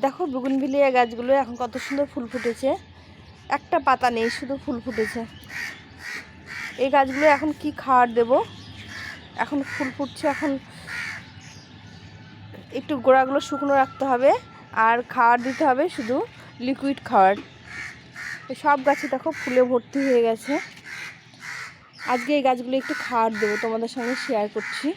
দেখো বুগুনভিলিয়া গাছগুলো এখন কত সুন্দর ফুল ফুটেছে। একটা পাতা নেই, শুধু ফুল ফুটেছে। এই গাছগুলো এখন কি খাবার দেব? এখন ফুল ফুটছে, এখন একটু গোড়াগুলো শুকনো রাখতে হবে, আর খাবার দিতে হবে শুধু লিকুইড তো সব গাছে দেখো ফুলে ভর্তি হয়ে গেছে। আজকে এই গাছগুলো একটু খাবার দেবো, তোমাদের সঙ্গে শেয়ার করছি।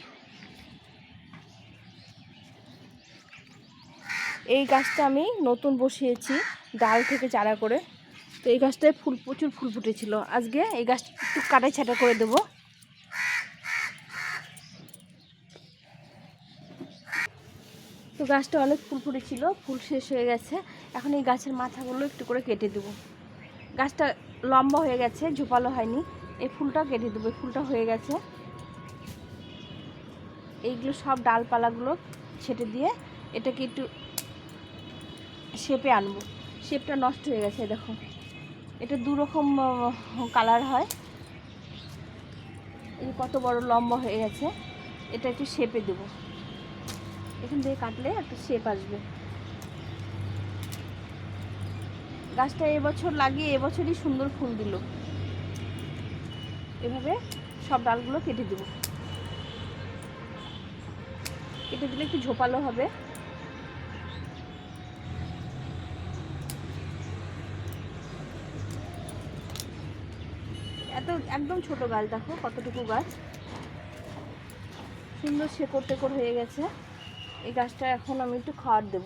এই গাছটা আমি নতুন বসিয়েছি, ডাল থেকে চারা করে। তো এই গাছটায় ফুল, প্রচুর ফুল ফুটেছিল। আজকে এই গাছটা একটু কাটাই ছাটা করে দেবো। তো গাছটা অনেক ফুল ফুটেছিল, ফুল শেষ হয়ে গেছে। এখন এই গাছের মাথাগুলো একটু করে কেটে দেবো। গাছটা লম্বা হয়ে গেছে, ঝোপালো হয়নি। এই ফুলটা কেটে দেবো, এই ফুলটা হয়ে গেছে। এইগুলো সব ডালপালাগুলো ছেটে দিয়ে এটাকে একটু শেপে আনব। শেপটা নষ্ট হয়ে গেছে দেখো। এটা দু রকম কালার হয়। এই কত বড় লম্বা হয়ে গেছে, এটা একটু শেপে দেব। এখান থেকে কাটলে একটা শেপ আসবে। গাছটা এবছর লাগিয়ে এবছরই সুন্দর ফুল দিল। এভাবে সব ডালগুলো কেটে দেব। কেটে দিলে একটু ঝোপালো হবে। এত একদম ছোট গাছ, দেখো কতটুকু গাছ। সুন্দর শেকড় টেকড় হয়ে গেছে। এই গাছটা এখন আমি একটু খাওয়ার দেব।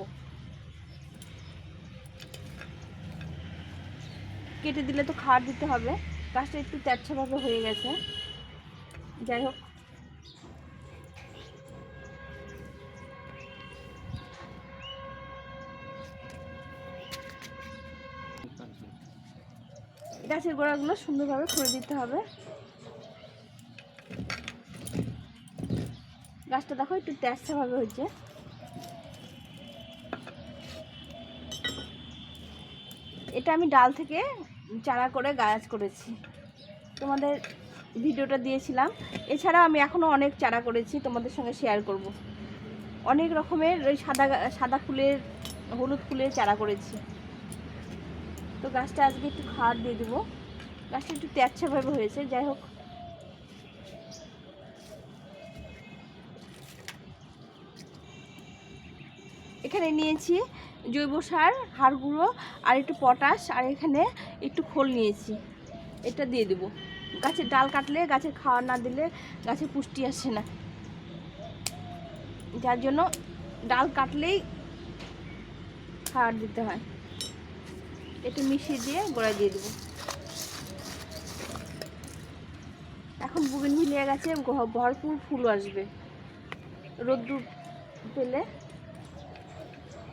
কেটে দিলে তো খাওয়ার দিতে হবে। গাছটা একটু ত্যাচ্ছাভাবে হয়ে গেছে। যাই হোক গাছের গোড়াগুলো সুন্দরভাবে করে দিতে হবে। গাছটা দেখো একটু তেরছাভাবে হয়েছে। এটা আমি ডাল থেকে চারা করে গাছ করেছি। তোমাদের ভিডিওটা দিয়েছিলাম। এছাড়া আমি এখনও অনেক চারা করেছি, তোমাদের সঙ্গে শেয়ার করব। অনেক রকমের ওই সাদা সাদা ফুলের, হলুদ ফুলের চারা করেছি। তো গাছটা আজকে একটু খাবার দিয়ে দেবো। গাছটা একটু তেরছাভাবে হয়েছে, যাই হোক। এখানে নিয়েছি জৈব সার, হাড় গুঁড়ো আর একটু পটাশ, আর এখানে একটু খোল নিয়েছি। এটা দিয়ে দেবো। গাছের ডাল কাটলে গাছের খাওয়ার না দিলে গাছে পুষ্টি আসে না। যার জন্য ডাল কাটলেই খাবার দিতে হয়। একটু মিশিয়ে দিয়ে গোড়ায় দিয়ে দেবো। এখন বুগিন মিলিয়ে গেছে ভরপুর ফুল আসবে। রোদ্দুর পেলে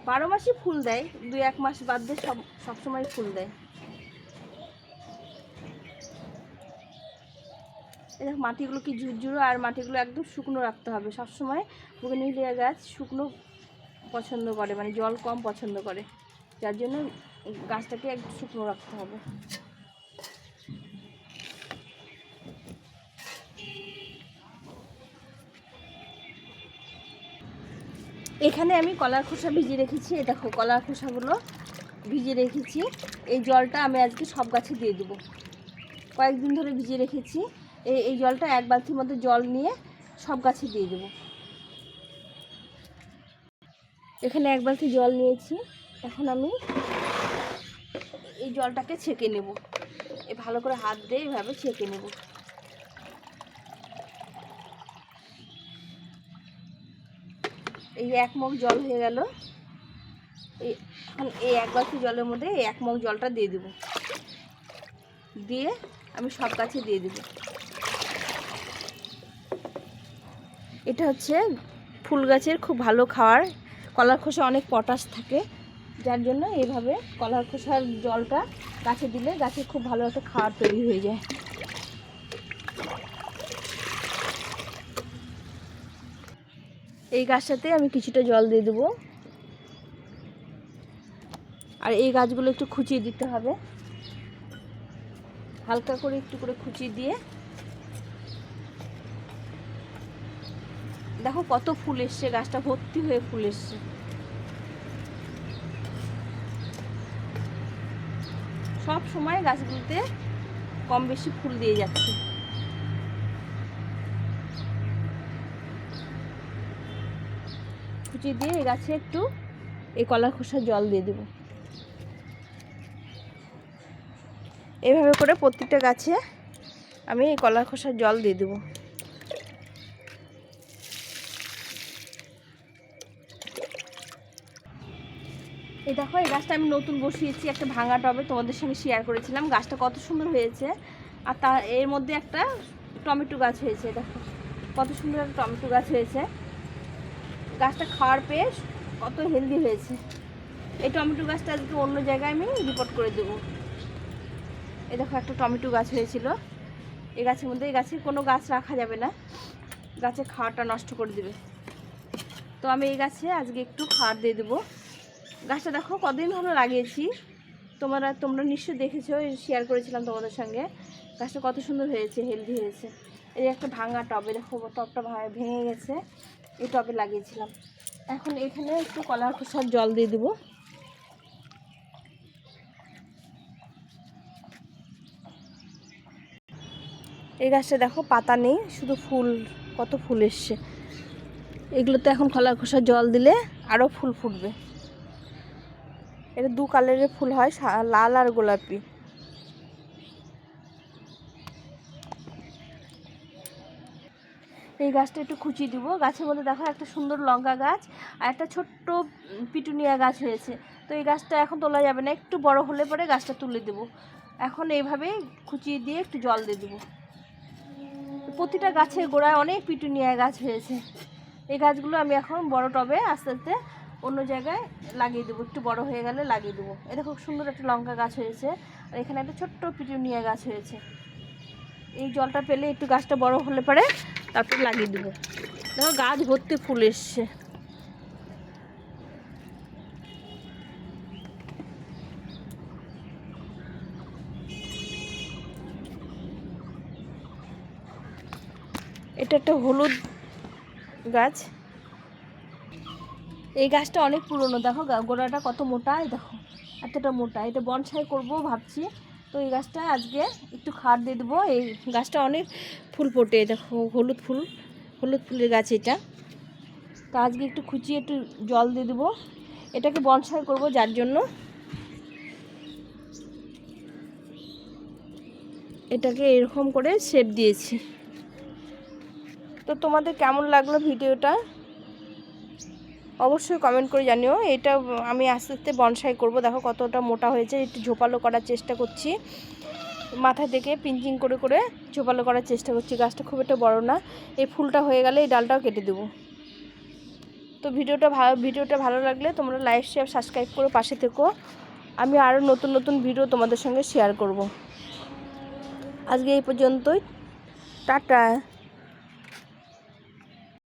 বারো মাসই ফুল দেয়, দুই এক মাস বাদ দিয়ে সব সবসময় ফুল দেয়। দেখো, মাটিগুলো কি ঝুরঝুরো, আর মাটিগুলো একদম শুকনো রাখতে হবে। সবসময় বুগেনভিলিয়া গাছ শুকনো পছন্দ করে মানে জল কম পছন্দ করে। যার জন্য গাছটাকে একটু শুকনো রাখতে হবে। এখানে আমি কলার খোসা ভিজিয়ে রেখেছি। এই দেখো, কলার খোসাগুলো ভিজিয়ে রেখেছি। এই জলটা আমি আজকে সব গাছে দিয়ে দেবো। কয়েকদিন ধরে ভিজিয়ে রেখেছি। এই এই জলটা এক বালতির মধ্যে জল নিয়ে সব গাছে দিয়ে দেবো। এখানে এক বালতি জল নিয়েছি। এখন আমি এই জলটাকে ছেঁকে নেব। এ ভালো করে হাত দিয়ে এইভাবে ছেঁকে নেব। এই এক মগ জল হয়ে গেল। এই এই এক বালতি জলের মধ্যে এই এক মগ জলটা দিয়ে দেবো। দিয়ে আমি সব গাছে দিয়ে দেবো। এটা হচ্ছে ফুল গাছের খুব ভালো খাওয়ার। কলার খোসা অনেক পটাশ থাকে। যার জন্য এইভাবে কলার খোসার জলটা গাছে দিলে গাছে খুব ভালো একটা খাবার তৈরি হয়ে যায়। এই গাছটাতে আমি কিছুটা জল দিয়ে দেবো। আর এই গাছগুলো একটু খুঁচিয়ে দিতে হবে। হালকা করে একটু করে খুঁচিয়ে দিয়ে দেখো কত ফুল এসছে, গাছটা ভর্তি হয়ে ফুল এসছে। সব সময় গাছগুলোতে কম বেশি ফুল দিয়ে যাচ্ছে। কুচি দিয়ে এই গাছে একটু এই কলা খোসার জল দিয়ে দেব। এভাবে করে প্রত্যেকটা গাছে আমি এই কলা খোসার জল দিয়ে দেবো। এই দেখো, এই গাছটা আমি নতুন বসিয়েছি একটা ভাঙা টবে, তোমাদের সঙ্গে শেয়ার করেছিলাম। গাছটা কত সুন্দর হয়েছে। আর তার এর মধ্যে একটা টমেটো গাছ হয়েছে, দেখো। কত সুন্দর একটা টমেটো গাছ হয়েছে। গাছটা খাওয়ার পেয়ে কত হেলদি হয়েছে। এই টমেটো গাছটা আজকে অন্য জায়গায় আমি রিপোর্ট করে দেবো। এই দেখো, একটা টমেটো গাছ হয়েছিল। এই গাছের মধ্যে, এই গাছে কোনো গাছ রাখা যাবে না। গাছে খাওয়াটা নষ্ট করে দেবে। তো আমি এই গাছে আজকে একটু খাওয়ার দিয়ে দেবো। গাছটা দেখো, কদিন হলো লাগিয়েছি। তোমরা তোমরা নিশ্চয়ই দেখেছ শেয়ার করেছিলাম তোমাদের সঙ্গে। গাছটা কত সুন্দর হয়েছে হেলদি হয়েছে। এই একটা ভাঙা টবে দেখো, টবটা ভেঙে গেছে। এই টবে লাগিয়েছিলাম। এখন এখানে একটু কলার খোসার জল দিয়ে দেবো। এই গাছটা দেখো, পাতা নেই, শুধু ফুল, কত ফুল এসছে। এগুলোতে এখন কলার খোসার জল দিলে আরও ফুল ফুটবে। এটা দু কালারের ফুল হয় লাল আর গোলাপি। এই গাছটা একটু খুঁচি দিব। গাছের মধ্যে দেখো একটা সুন্দর লঙ্কা গাছ আর একটা ছোট্ট পিটুনিয়া গাছ হয়েছে। তো এই গাছটা এখন তোলা যাবে না, একটু বড় হলে পরে গাছটা তুলে দেবো। এখন এইভাবে খুঁচিয়ে দিয়ে একটু জল দিয়ে দেবো। প্রতিটা গাছের গোড়ায় অনেক পিটুনিয়া গাছ হয়েছে। এই গাছগুলো আমি এখন বড় টবে আস্তে আস্তে অন্য জায়গায় লাগিয়ে দেবো। একটু বড় হয়ে গেলে লাগিয়ে দেবো। এটা খুব সুন্দর একটা লঙ্কা গাছ হয়েছে। আর এখানে একটা ছোট্ট পিটুনিয়া গাছ হয়েছে। এই জলটা পেলে একটু গাছটা বড় হলে পরে তারপর লাগিয়ে দেবো। দেখো গাছ ভর্তি ফুল এসছে। এটা একটা হলুদ গাছ। এই গাছটা অনেক পুরনো, দেখো গোড়াটা কত মোটা দেখো, এতটা মোটা, এটা বনসাই করব ভাবছি। তো এই গাছটা আজকে একটু খাদ দিয়ে দেবো, এই গাছটা অনেক ফুল ফোটে দেখো, হলুদ ফুল, হলুদ ফুলের গাছ এটা। তো আজকে একটু খুঁচিয়ে একটু জল দিয়ে দেবো, এটাকে বনসাই করব যার জন্য। এটাকে এরকম করে শেপ দিয়েছি। তো তোমাদের কেমন লাগল ভিডিওটা? অবশ্যই কমেন্ট করে জানিও। এটা আমি আস্তে আস্তে বনসাই করব। দেখো কতটা মোটা হয়েছে। একটু ঝোপালো করার চেষ্টা করছি। মাথা থেকে পিঞ্চিং করে করে ঝোপালো করার চেষ্টা করছি। গাছটা খুব একটা বড় না। এই ফুলটা হয়ে গেলে এই ডালটাও কেটে দেবো। তো ভিডিওটা ভালো ভিডিওটা ভালো লাগলে তোমরা লাইক শেয়ার সাবস্ক্রাইব করে পাশে থেকো। আমি আরও নতুন নতুন ভিডিও তোমাদের সঙ্গে শেয়ার করব। আজকে এই পর্যন্তই। টাটা।